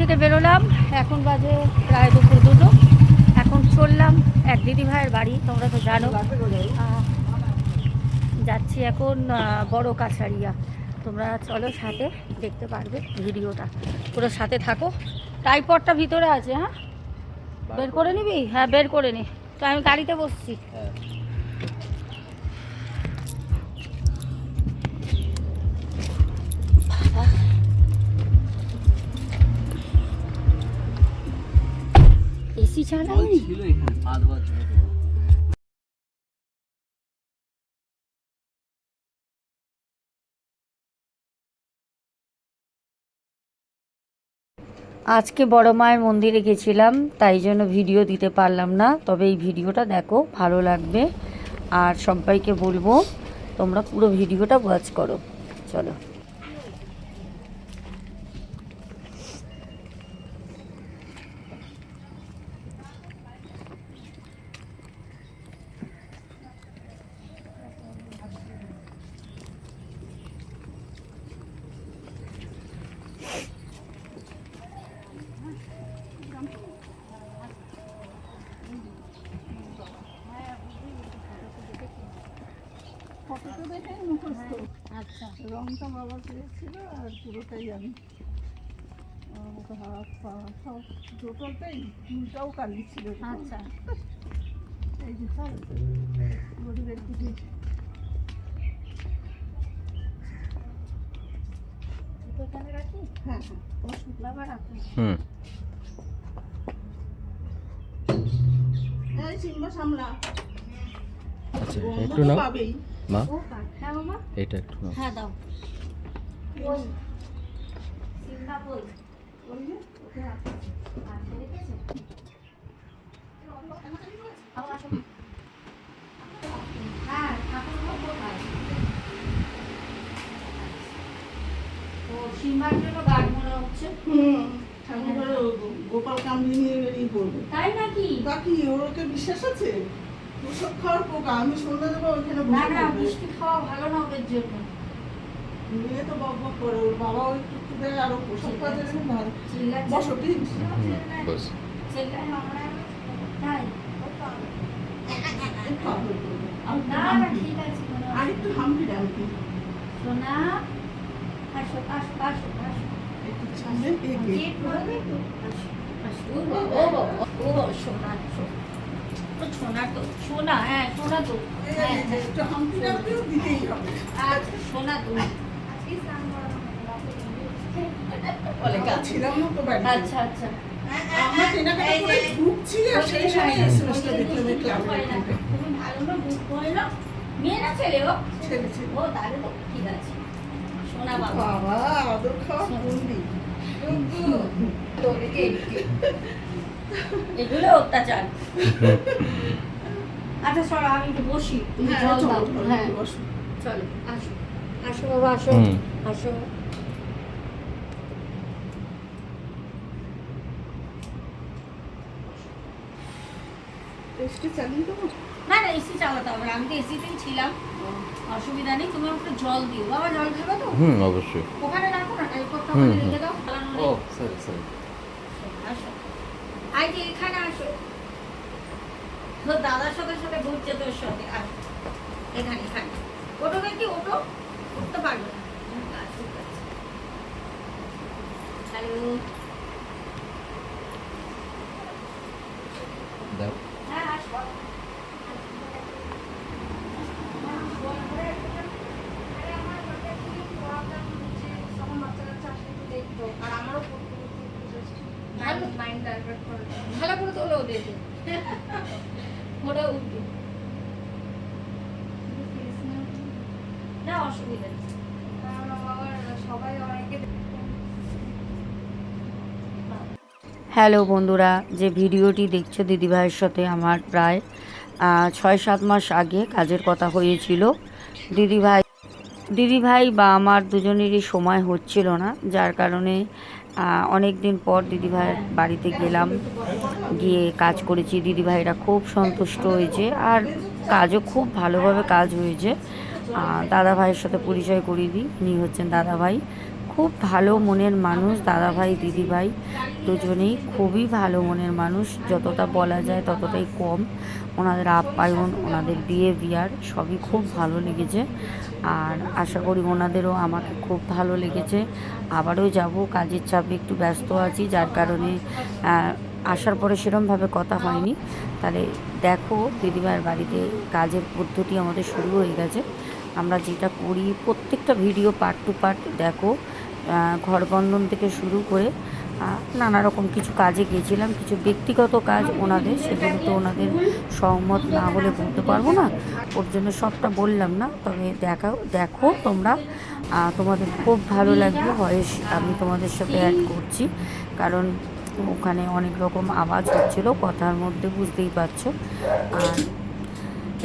থেকে বেরোলাম। এখন বাজে প্রায় দুপুর দুটো। এখন চললাম এক দিদি ভাইয়ের বাড়ি, তোমরা তো জানো। যাচ্ছি এখন বড় কাছারিয়া তোমরা চলো সাথে দেখতে পারবে ভিডিওটা। পুরো সাথে থাকো। টাইপডটা ভিতরে আছে হ্যাঁ? বের করে নিবি? হ্যাঁ বের করে নি। তো আমি গাড়িতে বসছি। এসি চালাইনি ছিল এখানে পা ধোয়ার জন্য আজকে বড় মায়ের মন্দিরে গেছিলাম তাই জন্য ভিডিও দিতে পারলাম না তবে এই ভিডিওটা দেখো ভালো লাগবে। আর সবাইকে বলব তোমরা পুরো ভিডিওটা ওয়াচ করো। চলো। মুখস্থ আচ্ছা। রংটা বাবা পেয়েছিল আর পুরোটাই আমি। হাত পা সব টোটালটাই চুলটাও কালি ছিল আচ্ছা। এই যে গরিবের তো এখানে রাখি? হ্যাঁ হ্যাঁ। হুম। এই সামলা। আচ্ছা একটু তো নাও। পাবেই। মা? হ্যাঁ এটা একটু হ্যাঁ দাও। সিম্বার জন্য গান মনে হচ্ছে হুম গোপাল কামড়ি নিয়ে বেরিয়ে পড়বে। তাই নাকি? বাকি ওর ওকে বিশ্বাস আছে? ওসব খাওয়ার পোকা আমি সন্ধ্যা দেবো ওইখানে না না মিষ্টি খাওয়া ভালো না ওদের জন্য। মেয়ে তো বক বক করে ওর বাবাও একটু একটু দেয় আর ও ওসব কাজে ভালো। বসো বস। ঠিক আছে কোনো আর একটু হাম্পি ডাম্পি সোনা আসো আসো আসো আসো। একটু ছাড়লে এগে গেট খুলবে তো? আসো, আসো। ও বাবা, ও বাবা, বাবা, সোনা, সোনা। তো, হ্যাঁ, তো। হ্যাঁ, হ্যাঁ। হবে আচ্ছা, সোনা তো। তো আচ্ছা, আচ্ছা। আমরা কেনাকাটা করে ঢুকছি আর সেই সময় এসএমএসটা দেখলাম এই ক্লাবের হয় না। গ্রুপে। ভালো না, বুক হয় মেয়ে না ছেলে ও? ছেলে ছেলে ও, তাহলে তো ঠিক আছে। সোনা বাবা। বাবা আদর খাওয়া বন্দি এগুলো অত্যাচার। আচ্ছা সরো আমি একটু বসি। তুমি হ্যাঁ, চলো, হ্যাঁ। বসো। চলো আসো। আসো বাবা আসো আসো। না না এসি চালাতে হবে আমি তো এসিতেই ছিলাম। অসুবিধা নেই তুমি আমাকে জল দিও। বাবা জল খাবে তো? হুম অবশ্যই। ওখানে রাখো না ওখানে হুম। রেখে দাও। ও সরি সরি যে এখানে আসো। তোর দাদার সাথে সাথে ঘুরছে তোর সাথে আসো এখানে এখানে। ওটো কি ওটো? উঠতে পারবে না। হ্যালো দাও হ্যাঁ আসব ভালো করে তোলো ওদেরকে ওরা উঠবে। না, অসুবিধা নেই। হ্যালো বন্ধুরা, যে ভিডিওটি দেখছ দিদিভাইয়ের সাথে আমার প্রায় ছয় সাত মাস আগে কাজের কথা হয়েছিল। দিদিভাই দিদিভাই বা আমার দুজনেরই সময় হচ্ছিল না, যার কারণে অনেক দিন পর দিদিভাইয়ের বাড়িতে গেলাম, গিয়ে কাজ করেছি। দিদিভাইরা খুব সন্তুষ্ট হয়েছে আর কাজও খুব ভালোভাবে কাজ হয়েছে। দাদা ভাইয়ের সাথে পরিচয় করিয়ে দিই। ইনি হচ্ছেন দাদা ভাই খুব ভালো মনের মানুষ দাদাভাই, দিদিভাই দুজনেই খুবই ভালো মনের মানুষ। যতটা বলা যায় ততটাই কম। ওনাদের আপ্যায়ন, ওনাদের বিহেভিয়ার সবই খুব ভালো লেগেছে। আর আশা করি ওনাদেরও আমাকে খুব ভালো লেগেছে। আবারও যাব, কাজের চাপে একটু ব্যস্ত আছি, যার কারণে আসার পরে সেরমভাবে কথা হয়নি। তাহলে দেখো, দিদিভাইয়ের বাড়িতে কাজের পদ্ধতি আমাদের শুরু হয়ে গেছে। আমরা যেটা করি, প্রত্যেকটা ভিডিও পার্ট টু পার্ট দেখো ঘর বন্ধন থেকে শুরু করে নানা রকম কিছু কাজে গিয়েছিলাম, কিছু ব্যক্তিগত কাজ ওনাদের, সেগুলো তো ওনাদের সহমত না হলে বলতে পারব না। ওর জন্য সবটা বললাম না, তবে দেখা, দেখো তোমরা তোমাদের খুব ভালো লাগবে, ভয়েস আমি তোমাদের সাথে অ্যাড করছি, কারণ ওখানে অনেক রকম আওয়াজ হচ্ছিল, কথার মধ্যে বুঝতেই পারছ। আর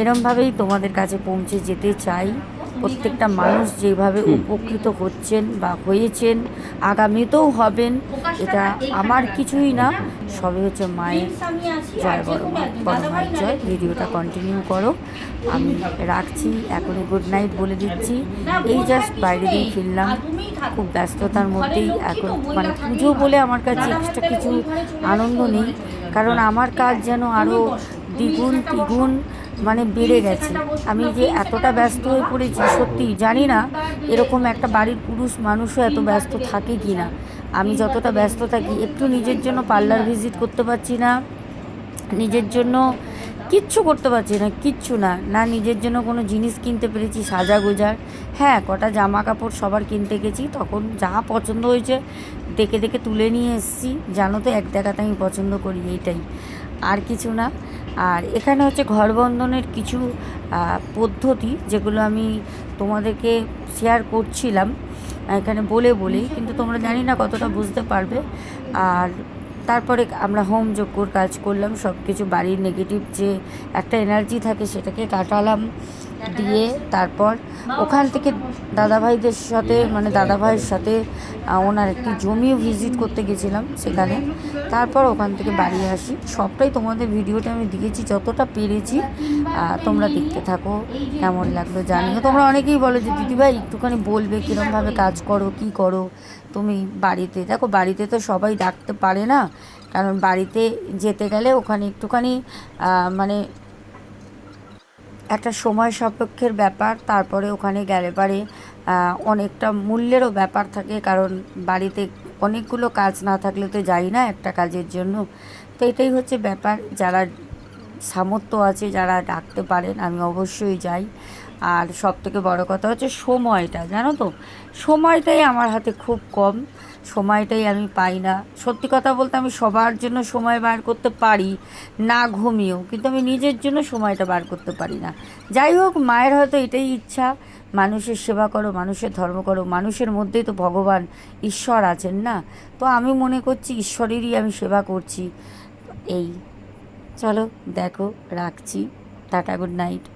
এরমভাবেই তোমাদের কাছে পৌঁছে যেতে চাই। প্রত্যেকটা মানুষ যেভাবে উপকৃত হচ্ছেন বা হয়েছেন আগামীতেও হবেন এটা আমার কিছুই না। সবে হচ্ছে মায়ের জয় বড় বড় মায়ের জয়। ভিডিওটা কন্টিনিউ করো। আমি রাখছি এখনই গুড নাইট বলে দিচ্ছি। এই জাস্ট বাইরে দিয়ে ফিরলাম। খুব ব্যস্ততার মধ্যেই এখন মানে পুজো বলে আমার কাছে এক্সট্রা কিছু আনন্দ নেই। কারণ আমার কাজ যেন আরও দ্বিগুণ তিগুণ মানে বেড়ে গেছে। আমি যে এতটা ব্যস্ত হয়ে পড়েছি, সত্যি জানি না এরকম একটা বাড়ির পুরুষ মানুষও এত ব্যস্ত থাকে কি না। আমি যতটা ব্যস্ত থাকি, একটু নিজের জন্য পার্লার ভিজিট করতে পারছি না। নিজের জন্য কিচ্ছু করতে পারছি না, কিচ্ছু না। না নিজের জন্য কোনো জিনিস কিনতে পেরেছি সাজা গোজার হ্যাঁ কটা জামা কাপড় সবার কিনতে গেছি, তখন যা পছন্দ হয়েছে দেখে দেখে তুলে নিয়ে এসেছি। জানো তো, এক দেখাতে আমি পছন্দ করি, এইটাই। আর কিছু না। আর এখানে হচ্ছে ঘর বন্ধনের কিছু পদ্ধতি যেগুলো আমি তোমাদেরকে শেয়ার করছিলাম, এখানে বলে বলে, কিন্তু তোমরা জানি না কতটা বুঝতে পারবে। আর তারপরে আমরা হোম যজ্ঞর কাজ করলাম সব কিছু বাড়ির নেগেটিভ যে একটা এনার্জি থাকে সেটাকে কাটালাম। দিয়ে তারপর ওখান থেকে দাদাভাইদের সাথে মানে দাদাভাইয়ের সাথে ওনার একটি জমিও ভিজিট করতে গেছিলাম সেখানে। তারপর ওখান থেকে বাড়ি আসি। সবটাই তোমাদের ভিডিওটা আমি দিয়েছি যতটা পেরেছি তোমরা দেখতে থাকো, কেমন লাগল জানিও। তোমরা অনেকেই বলো যে, দিদিভাই, একটুখানি বলবে, কীরমভাবে কাজ করো, কি করো? তুমি বাড়িতে, দেখো বাড়িতে তো সবাই ডাকতে পারে না। কারণ বাড়িতে যেতে গেলে ওখানে একটুখানি মানে একটা সময় সাপেক্ষের ব্যাপার, তারপরে ওখানে গেলে পারে অনেকটা মূল্যেরও ব্যাপার থাকে, কারণ বাড়িতে অনেকগুলো কাজ না থাকলে তো যাই না একটা কাজের জন্য। তো এটাই হচ্ছে ব্যাপার, যারা সামর্থ্য আছে, যারা ডাকতে পারেন, আমি অবশ্যই যাই। আর সব থেকে বড়ো কথা হচ্ছে সময়টা, জানো তো? সময়টাই আমার হাতে খুব কম। সময়টাই আমি পাই না। সত্যি কথা বলতে আমি সবার জন্য সময় বার করতে পারি, না ঘুমিয়েও। কিন্তু আমি নিজের জন্য সময়টা বার করতে পারি না। যাই হোক, মায়ের হয়তো এটাই ইচ্ছা। মানুষের সেবা করো, মানুষের ধর্ম করো, মানুষের মধ্যেই তো ভগবান, ঈশ্বর আছেন না? তো আমি মনে করছি ঈশ্বরেরই আমি সেবা করছি। এই, চলো, দেখো, রাখছি। Tata, good night.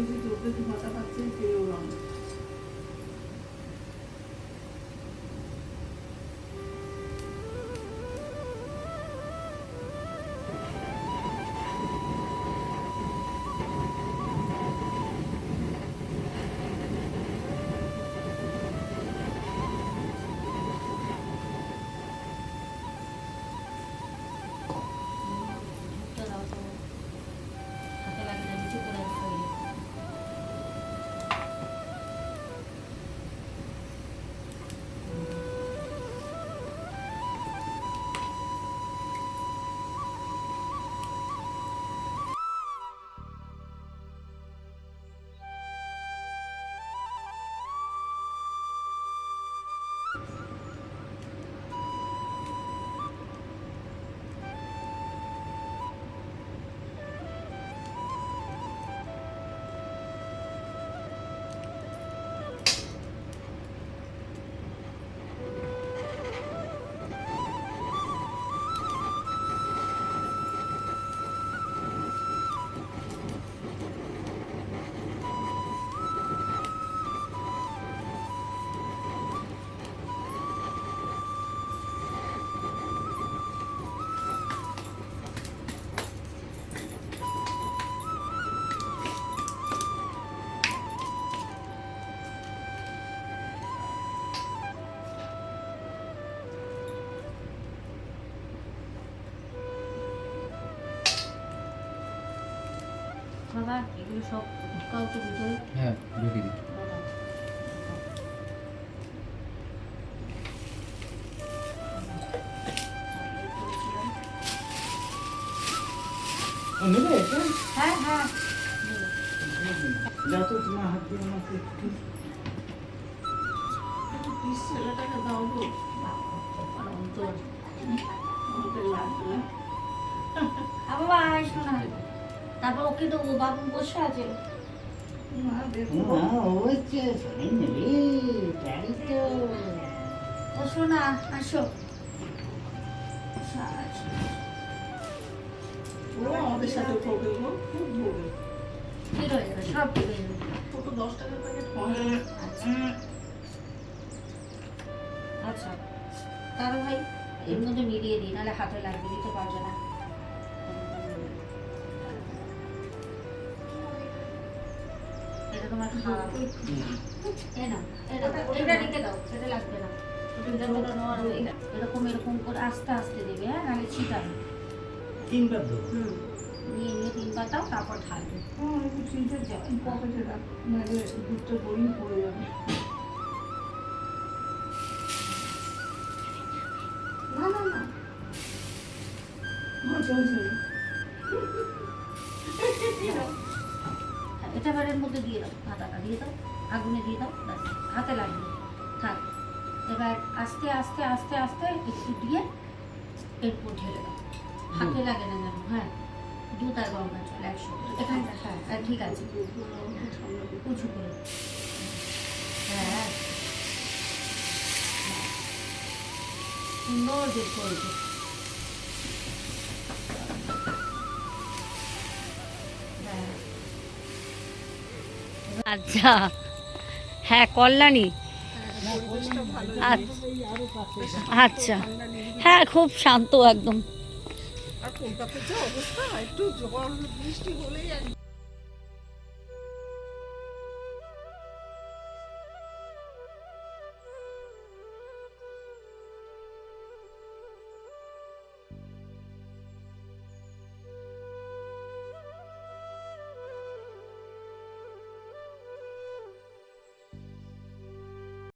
দেখি চোদ্দ কি ভাতা পাচ্ছে কেউ রঙ এগুলো সব কাউকে ভিতরে হ্যাঁ দিই। নেবে হ্যাঁ হ্যাঁ। যত তোমার হাত দিয়ে আমাকে একটু একটু পিস দাও গো। অন্তর আমাকে লাগবে। বাবা আসো না তারপর ওকে দেবো বাবু বসে আছে। মা দেখো। ও শোনা আসো। আসো। আমাদের সাথে করবে গো খুব ভোগে ঠিক হয়ে যাবে সব ঠিক হয়ে যাবে ছোট দশ টাকার প্যাকেট আচ্ছা। আচ্ছা। তাহলে ভাই এর মধ্যে মিলিয়ে দিই নাহলে হাতে লাগবে দিতে পারবে না। তোমার এ এটা রেখে দাও সেটা লাগবে না। এরকম এরকম করে আস্তে আস্তে দেবে হ্যাঁ? নাহলে ছিটাবে তিনবার দেবো হুম। নিয়ে নিয়ে তিনবার দাও তারপর ঢালবে। হ্যাঁ একটু চিনতে যাও পকেটে রাখ নাহলে দুধটা গড়িয়ে পড়ে যাবে। আস্তে আস্তে আস্তে আস্তে একটু দিয়ে এরপর ঢেলে দাও। হাতে লাগে না যেন হ্যাঁ। দুধ আর গঙ্গা জল এখানটা হ্যাঁ হ্যাঁ ঠিক আছে। উঁচু করে। হ্যাঁ। সুন্দর বের করেছে। হ্যাঁ। আচ্ছা। হ্যাঁ কল্যাণী আচ্ছা। আচ্ছা। হ্যাঁ খুব শান্ত একদম। কলকাতার যা অবস্থা একটু জল বৃষ্টি হলেই